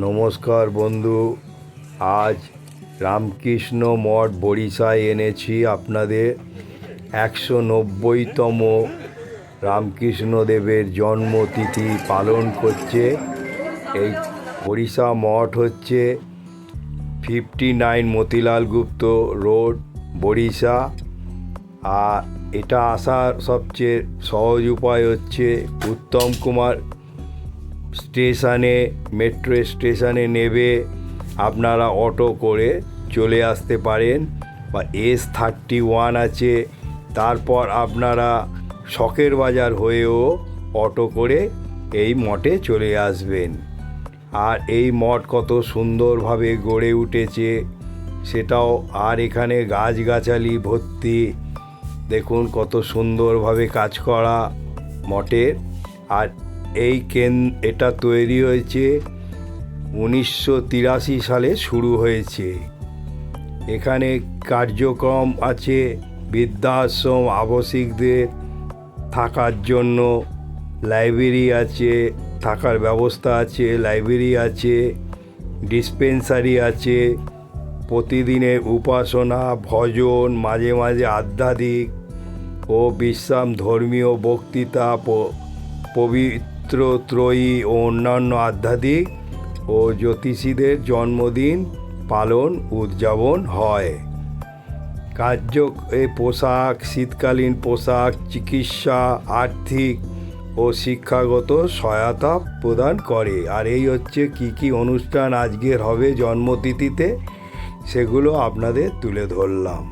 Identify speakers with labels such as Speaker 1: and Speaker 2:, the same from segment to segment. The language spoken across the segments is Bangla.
Speaker 1: নমস্কার বন্ধু। আজ রামকৃষ্ণ মঠ বরিশায় এনেছি আপনাদের একশো নব্বইতম রামকৃষ্ণদেবের জন্মতিথি পালন করছে। এই বরিশা মঠ হচ্ছে fifty nine Motilal Gupta road, Barisha. আর এটা আসার সবচেয়ে সহজ উপায় হচ্ছে উত্তম কুমার স্টেশনে, মেট্রো স্টেশনে নেবে, আপনারা অটো করে চলে আসতে পারেন। বা এস থার্টি ওয়ান আছে, তারপর আপনারা শখের বাজার হয়েও অটো করে এই মঠে চলে আসবেন। আর এই মঠ কত সুন্দরভাবে গড়ে উঠেছে, সেটাও আর এখানে গাছগাছালি ভর্তি। দেখুন কত সুন্দরভাবে কাজ করা মঠের। আর এই কেন, এটা তৈরি হয়েছে উনিশশো তিরাশি সালে শুরু হয়েছে। এখানে কার্যক্রম আছে বৃদ্ধাশ্রম আবাসিকদের থাকার জন্য, লাইব্রেরি আছে, থাকার ব্যবস্থা আছে, লাইব্রেরি আছে, ডিসপেন্সারি আছে, প্রতিদিনের উপাসনা, ভজন, মাঝে মাঝে আধ্যাত্মিক ও বিশ্রাম ধর্মীয় বক্তৃতা পবিত্র ত্রয়ী ও অন্যান্য আধ্যাত্মিক ও জ্যোতিষীদের জন্মদিন পালন, উদযাপন হয়। কার্য এ পোশাক, শীতকালীন পোশাক, চিকিৎসা, আর্থিক ও শিক্ষাগত সহায়তা প্রদান করে। আর এই হচ্ছে কি কি অনুষ্ঠান আজকের হবে জন্মতিথিতে, সেগুলো আপনাদের তুলে ধরলাম।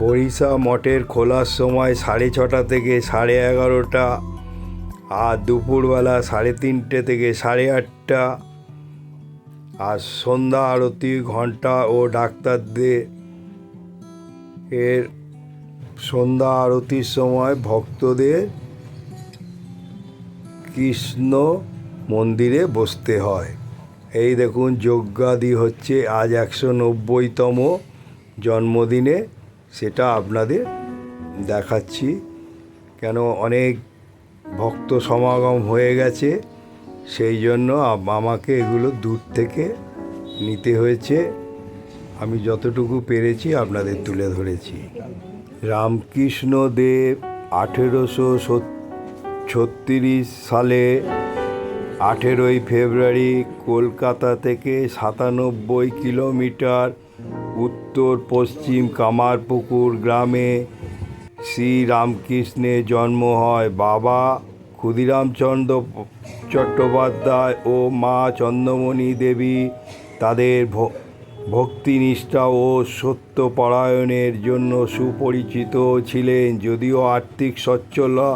Speaker 1: বরিশা মঠের খোলার সময় সাড়ে ছটা থেকে সাড়ে এগারোটা আর দুপুরবেলা সাড়ে তিনটে থেকে সাড়ে আটটা আর সন্ধ্যা আরতি ঘণ্টা ও ডাক্তারদের এর সন্ধ্যা আরতির সময় ভক্তদের কৃষ্ণ মন্দিরে বসতে হয়। এই দেখুন, যজ্ঞাদি হচ্ছে আজ একশো নব্বইতম জন্মদিনে। সেটা আপনাদের দেখাচ্ছি। কেন অনেক ভক্ত সমাগম হয়ে গেছে, সেই জন্য আমাকে এগুলো দূর থেকে নিতে হয়েছে। আমি যতটুকু পেরেছি আপনাদের তুলে ধরেছি। রামকৃষ্ণদেব আঠেরোশো ছত্রিশ সালে আঠেরোই ফেব্রুয়ারি কলকাতা থেকে সাতানব্বই কিলোমিটার উত্তর পশ্চিম কামারপুকুর গ্রামে শ্রীরামকৃষ্ণের জন্ম হয়। বাবা ক্ষুদিরামচন্দ্র চট্টোপাধ্যায় ও মা চন্দ্রমণি দেবী তাদের ভক্তিনিষ্ঠা ও সত্যপরায়ণের জন্য সুপরিচিত ছিলেন, যদিও আর্থিক সচ্ছলতা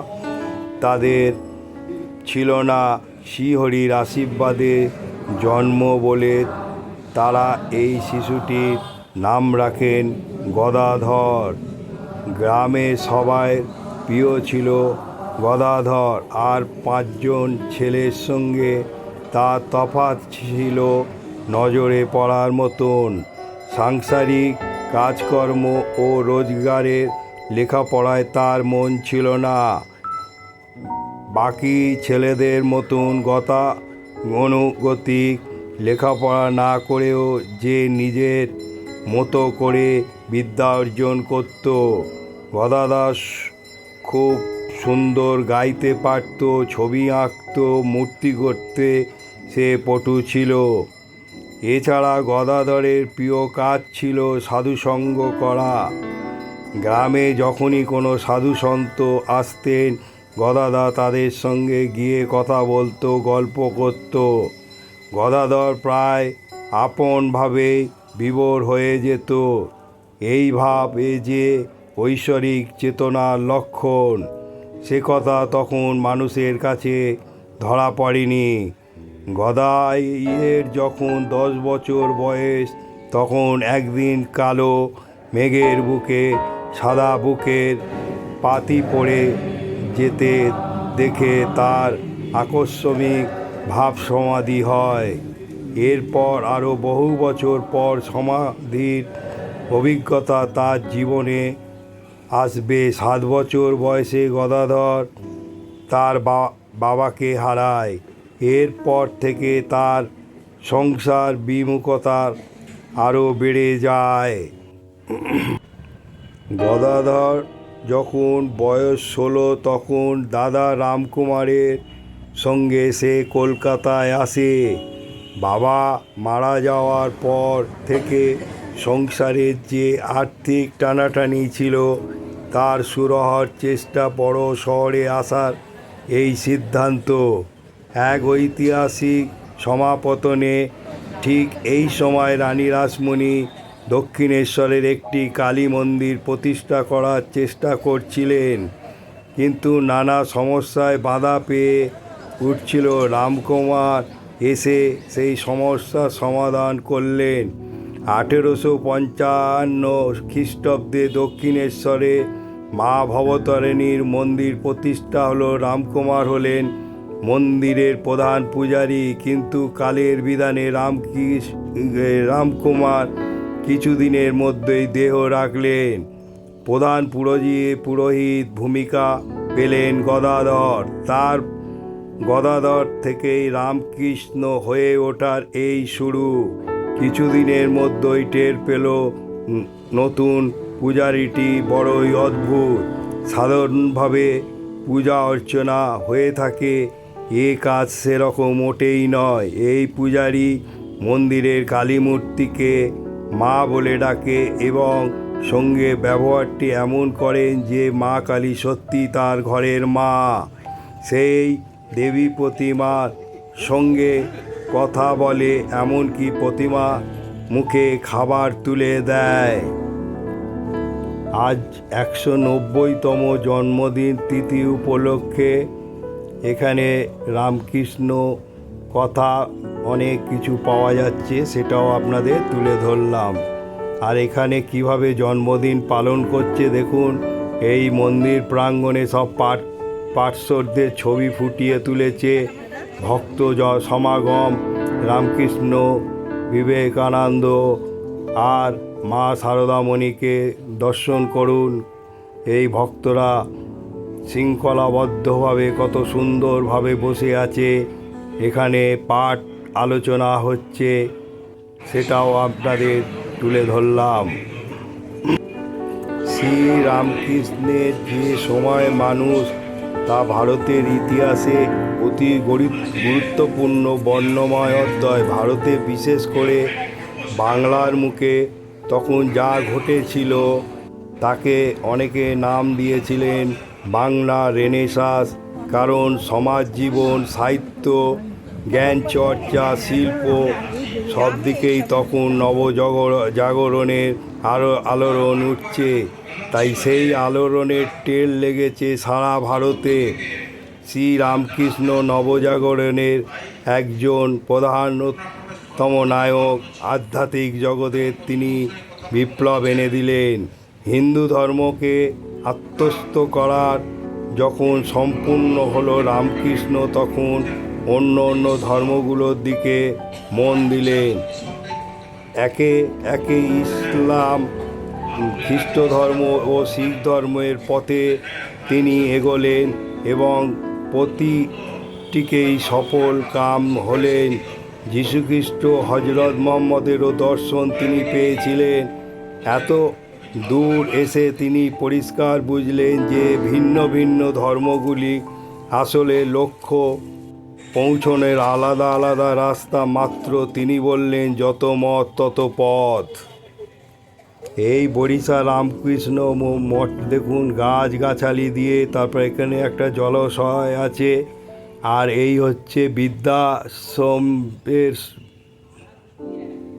Speaker 1: তাদের ছিল না। শ্রীহরির আশীর্বাদে জন্ম বলে তারা এই শিশুটির নাম রাখেন গদাধর। গ্রামে সবাই প্রিয় ছিল গদাধর আর পাঁচজন ছেলের সঙ্গে তার তফাৎ ছিল নজরে পড়ার মতন। সাংসারিক কাজকর্ম ও রোজগারের লেখাপড়ায় তার মন ছিল না। বাকি ছেলেদের মতন গতা অনুগতিক লেখাপড়া না করেও যে নিজের মতো করে বিদ্যা অর্জন করত। গদাদাস খুব সুন্দর গাইতে পারত, ছবি আঁকত, মূর্তি করতে সে পটু ছিল। এছাড়া গদাধরের প্রিয় কাজ ছিল সাধুসঙ্গ করা। গ্রামে যখনই কোনো সাধু সন্ত আসতেন গদাধর তাদের সঙ্গে গিয়ে কথা বলতো, গল্প করত। গদাধর প্রায় আপনভাবে বিভোর হয়ে যেত। এই ভাব, এ যে ঐশ্বরিক চেতনার লক্ষণ, সে কথা তখন মানুষের কাছে ধরা পড়েনি। গদাইয়ের যখন দশ বছর বয়স, তখন একদিন কালো মেঘের বুকে, সাদা বুকের পাতি পড়ে যেতে দেখে তার আকস্মিক ভাব সমাধি হয়। এরপর আরও বহু বছর পর সমাধির অভিজ্ঞতা তার জীবনে আসবে। সাত বছর বয়সে গদাধর তার বাবাকে হারায়। এরপর থেকে তার সংসার বিমুখতার আরও বেড়ে যায়। গদাধর যখন বয়স ষোলো, তখন দাদা রামকুমারের সঙ্গে সে কলকাতায় আসে। বাবা মারা যাওয়ার পর থেকে সংসারের যে আর্থিক টানাটানি ছিল, তার সুরহর চেষ্টা বড় শহরে আসার এই সিদ্ধান্ত। এক ঐতিহাসিক সমাপতনে ঠিক এই সময় রানী রাসমণি দক্ষিণেশ্বরের একটি কালী মন্দির প্রতিষ্ঠা করার চেষ্টা করছিলেন, কিন্তু নানা সমস্যায় বাধা পেয়ে উঠছিল রামকুমার এসে সেই সমস্যার সমাধান করলেন। আঠেরোশো পঞ্চান্ন খ্রিস্টাব্দে দক্ষিণেশ্বরে মা ভবতারিণীর মন্দির প্রতিষ্ঠা হলো, রামকুমার হলেন মন্দিরের প্রধান পূজারী, কিন্তু কালের বিধানে রামকৃষ্ণ রামকুমার কিছুদিনের মধ্যেই দেহ রাখলেন। প্রধান পুরোজি পুরোহিত ভূমিকা পেলেন গদাধর। তার গদাধর থেকেই রামকৃষ্ণ হয়ে ওঠার এই শুরু। কিছুদিনের মধ্যেই টের পেল নতুন পূজারিটি বড়ই অদ্ভুত। সাধারণভাবে পূজা অর্চনা হয়ে থাকে, এ কাজ সেরকম মোটেই নয়। এই পূজারি মন্দিরের কালী মূর্তিকে মা বলে ডাকে এবং সঙ্গে ব্যবহারটি এমন করেন যে মা কালী সত্যি তার ঘরের মা। সেই দেবী প্রতিমার সঙ্গে কথা বলে এমনকি প্রতিমা মুখে খাবার তুলে দেয়। আজ একশো নব্বইতম জন্মদিন তিথি উপলক্ষে এখানে রামকৃষ্ণ কথা অনেক কিছু পাওয়া যাচ্ছে, সেটাও আপনাদের তুলে ধরলাম। আর এখানে কীভাবে জন্মদিন পালন করছে দেখুন, এই মন্দির প্রাঙ্গণে সব পাট পার্শ্বদের ছবি ফুটিয়ে তুলেছে। ভক্ত সমাগম, রামকৃষ্ণ, বিবেকানন্দ আর মা সারদামণিকে দর্শন করুন। এই ভক্তরা শৃঙ্খলাবদ্ধভাবে কত সুন্দরভাবে বসে আছে। এখানে পাঠ আলোচনা হচ্ছে, সেটাও আপনাদের তুলে ধরলাম। শ্রী রামকৃষ্ণের যে সময় মানুষ তা ভারতের ইতিহাসে অতি গরি- গুরুত্বপূর্ণ বর্ণময় অধ্যায়। ভারতে বিশেষ করে বাংলার মুখে তখন যা ঘটেছিল, তাকে অনেকে নাম দিয়েছিলেন বাংলা রেনেসাস। কারণ সমাজ জীবন, সাহিত্য জ্ঞান, চর্চা, শিল্প, সব দিকেই তখন নবজগর জাগরণের আরও আলোড়ন উঠছে। তাই সেই আলোড়নের টের লেগেছে সারা ভারতে। শ্রীরামকৃষ্ণ নবজাগরণের একজন প্রধানতম নায়ক, আধ্যাত্মিক জগতের তিনি বিপ্লব এনে দিলেন। হিন্দু ধর্মকে আত্মস্থ করার যখন সম্পূর্ণ হলো রামকৃষ্ণ, তখন অন্য অন্য ধর্মগুলোর দিকে মন দিলেন একে একে ইসলাম, খ্রিস্ট ধর্ম ও শিখ ধর্মের পথে তিনি এগোলেন এবং প্রতিটিকেই সফল কাম হলেন। যীশুখ্রিস্ট হজরত মোহাম্মদেরও দর্শন তিনি পেয়েছিলেন। এত দূর এসে তিনি পরিষ্কার বুঝলেন যে ভিন্ন ভিন্ন ধর্মগুলি আসলে লক্ষ্য পৌঁছনের আলাদা আলাদা রাস্তা মাত্র তিনি বললেন, যত মত, তত পথ। এই বরিশা রামকৃষ্ণ মঠ দেখুন, গাছগাছালি দিয়ে তারপর এখানে একটা জলাশয় আছে, আর এই হচ্ছে বৃদ্ধাশ্রমের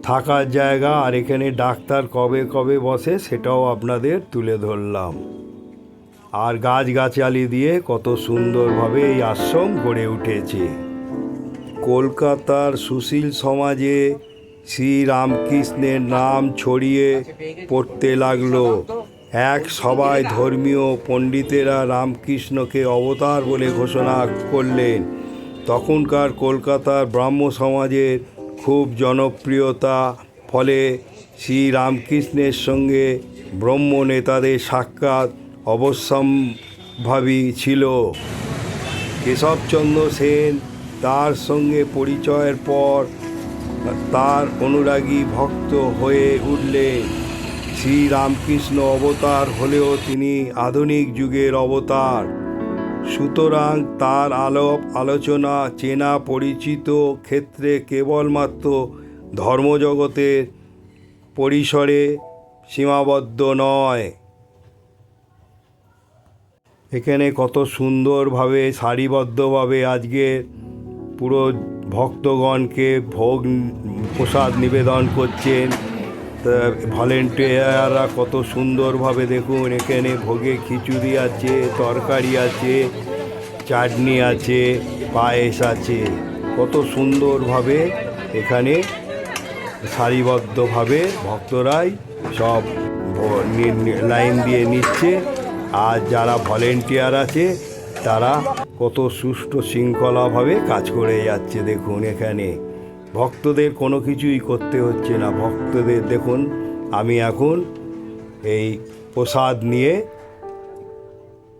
Speaker 1: থাকার জায়গা, আর এখানে ডাক্তার কবে কবে বসে সেটাও আপনাদের তুলে ধরলাম। আর গাছগাছালি দিয়ে কত সুন্দরভাবে এই আশ্রম গড়ে উঠেছে। কলকাতার সুশীল সমাজে শ্রীরামকৃষ্ণের নাম ছড়িয়ে পড়তে লাগল। এক সভায় ধর্মীয় পণ্ডিতেরা রামকৃষ্ণকে অবতার বলে ঘোষণা করলেন। তখনকার কলকাতার ব্রাহ্ম সমাজের খুব জনপ্রিয়তা, ফলে শ্রীরামকৃষ্ণের সঙ্গে ব্রহ্ম নেতাদের সাক্ষাৎ অবশ্যম্ভাবী ছিল। কেশবচন্দ্র সেন তার সঙ্গে পরিচয়ের পর তার অনুরাগী ভক্ত হয়ে উঠলেন শ্রীরামকৃষ্ণ অবতার হলেও তিনি আধুনিক যুগের অবতার। সুতরাং তার আলোপ, আলোচনা, চেনা পরিচিত ক্ষেত্রে কেবলমাত্র ধর্মজগতের পরিসরে সীমাবদ্ধ নয়। এখানে কত সুন্দরভাবে সারিবদ্ধভাবে আজকে পুরো ভক্তগণকে ভোগ, প্রসাদ নিবেদন করছেন। ভলেন্টিয়াররা কত সুন্দরভাবে দেখুন, এখানে ভোগে খিচুড়ি আছে, তরকারি আছে, চাটনি আছে, পায়েস আছে। কত সুন্দরভাবে এখানে সারিবদ্ধভাবে ভক্তরাই সব লাইন দিয়ে নিচ্ছে। আর যারা ভলেন্টিয়ার আছে তারা কত সুষ্ঠু শৃঙ্খলাভাবে কাজ করে যাচ্ছে দেখুন এখানে। ভক্তদের কোনো কিছুই করতে হচ্ছে না। ভক্তদের দেখুন, আমি এখন এই প্রসাদ নিয়ে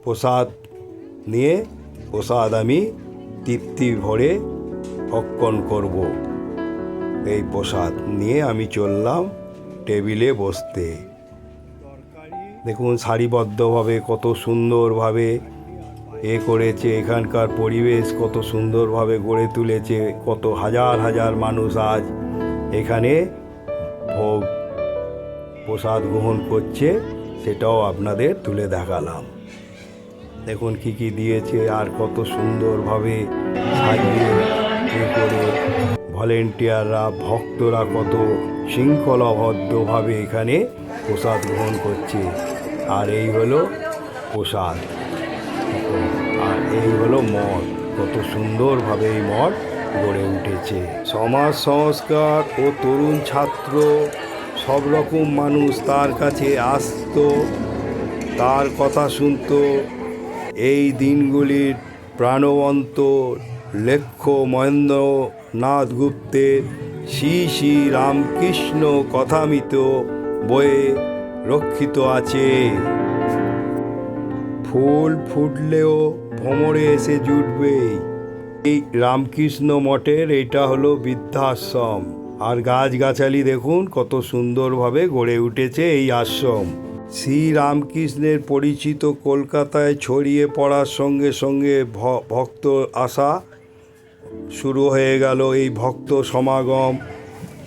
Speaker 1: প্রসাদ নিয়ে, প্রসাদ আমি তৃপ্তি ভরে ভক্ষণ করব। এই প্রসাদ নিয়ে আমি চললাম টেবিলে বসতে। দেখুন, সারিবদ্ধভাবে কত সুন্দরভাবে এ করেছে, এখানকার পরিবেশ কত সুন্দরভাবে গড়ে তুলেছে, কত হাজার হাজার মানুষ আজ এখানে ভোগ, প্রসাদ গ্রহণ করছে, সেটাও আপনাদের তুলে দেখালাম। দেখুন কি কি দিয়েছে, আর কত সুন্দরভাবে সাজিয়ে করে। ভলেন্টিয়াররা, ভক্তরা কত শৃঙ্খলাবদ্ধভাবে এখানে প্রসাদ গ্রহণ করছে। আর এই হলো প্রসাদ। এই হলো মঠ। কত সুন্দরভাবে এই মঠ গড়ে উঠেছে। সমাজ সংস্কার ও তরুণ ছাত্র, সব রকম মানুষ তার কাছে আসতো, তার কথা শুনত। এই দিনগুলির প্রাণবন্ত লেখ্য মহেন্দ্রনাথ গুপ্তের শ্রী শ্রী রামকৃষ্ণ কথামিত বইয়ে রক্ষিত আছে। ফুল ফুটলেও ভ্রমরে এসে জুটবেই এই। রামকৃষ্ণ মঠের এটা হলো বৃদ্ধাশ্রম। আর গাছগাছালি দেখুন, কত সুন্দরভাবে গড়ে উঠেছে এই আশ্রম। শ্রী রামকৃষ্ণের পরিচিত কলকাতায় ছড়িয়ে পড়ার সঙ্গে সঙ্গে ভক্ত আসা শুরু হয়ে গেল এই ভক্ত সমাগম,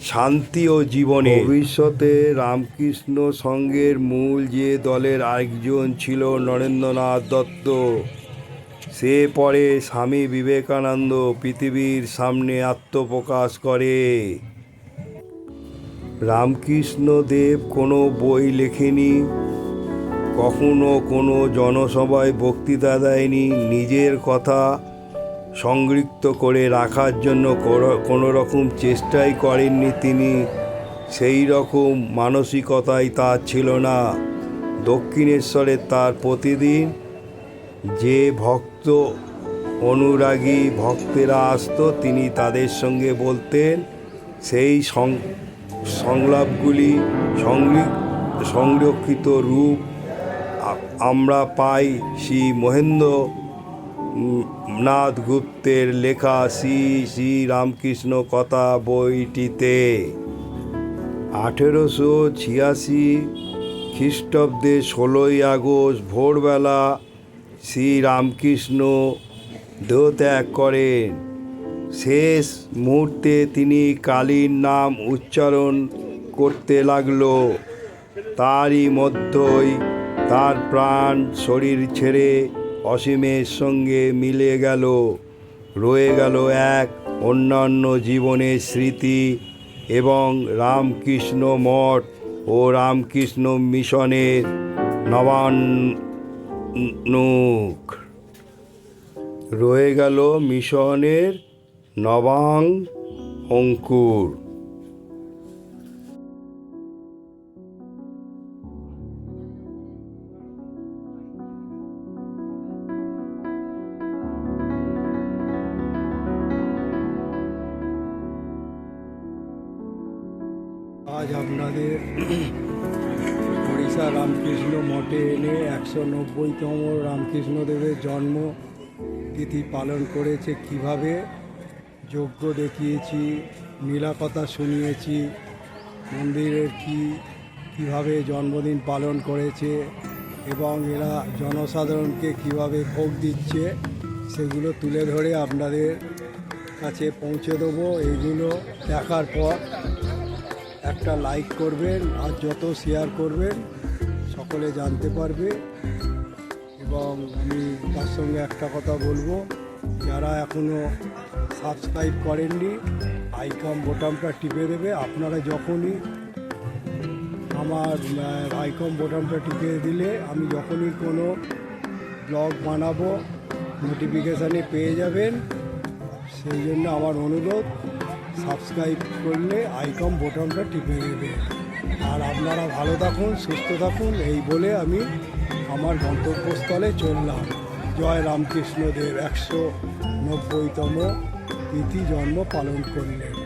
Speaker 1: শান্তি ও জীবনে। ভবিষ্যতে রামকৃষ্ণ সংঘের মূল যে দলের আরেকজন ছিল নরেন্দ্রনাথ দত্ত। সে পরে স্বামী বিবেকানন্দ পৃথিবীর সামনে আত্মপ্রকাশ করে। রামকৃষ্ণদেব কোনো বই লেখেনি, কখনো কোনো জনসভায় বক্তৃতা দেয়নি, নিজের কথা সংরক্ষিত করে রাখার জন্য কোনো রকম চেষ্টাই করেননি তিনি। সেই রকম মানসিকতাই তার ছিল না। দক্ষিণেশ্বরে তার প্রতিদিন যে ভক্ত অনুরাগী ভক্তেরা আসতো, তিনি তাদের সঙ্গে বলতেন, সেই সংলাপগুলি সংরক্ষিত রূপ আমরা পাই শ্রী মহেন্দ্র নাথ গুপ্তের লেখা শ্রী শ্রী রামকৃষ্ণ কথা বইটিতে। আঠেরোশো ছিয়াশি খ্রিস্টাব্দে ষোলোই আগস্ট ভোরবেলা শ্রী রামকৃষ্ণ দেহত্যাগ করেন। শেষ মুহূর্তে তিনি কালীর নাম উচ্চারণ করতে লাগল। তারই মধ্যই তার প্রাণ শরীর ছেড়ে অসীমের সঙ্গে মিলে গেল। রয়ে গেল এক অন্যান্য জীবনের স্মৃতি এবং রামকৃষ্ণ মঠ ও রামকৃষ্ণ মিশনের নবান্নুক রয়ে গেল মিশনের নবাং অঙ্কুর। নব্বইতম রামকৃষ্ণদেবের জন্ম তিথি পালন করেছে কীভাবে?
Speaker 2: যজ্ঞ দেখিয়েছি, নীলাকথা শুনিয়েছি, মন্দিরের কি, কীভাবে জন্মদিন পালন করেছে এবং এরা জনসাধারণকে কীভাবে ভোগ দিচ্ছে সেগুলো তুলে ধরে আপনাদের কাছে পৌঁছে দেবো। এইগুলো দেখার পর একটা লাইক করবেন আর যত শেয়ার করবেন, সকলে জানতে পারবে। এবং আমি তার সঙ্গে একটা কথা বলব। যারা এখনও সাবস্ক্রাইব করেননি, আইকন বোতামটা টিপে দেবে। আপনারা যখনই আমার আইকন বোতামটা টিপে দিলে আমি যখনই কোনো ব্লগ বানাবো নোটিফিকেশানে পেয়ে যাবেন। সেই জন্য আমার অনুরোধ, সাবস্ক্রাইব করলে আইকন বোতামটা টিপে দেবে। আর আপনারা ভালো থাকুন, সুস্থ থাকুন, এই বলে আমি আমার গন্তব্যস্থলে চললাম। জয় রামকৃষ্ণদেব একশো নব্বইতম তিথি জন্ম পালন করলেন।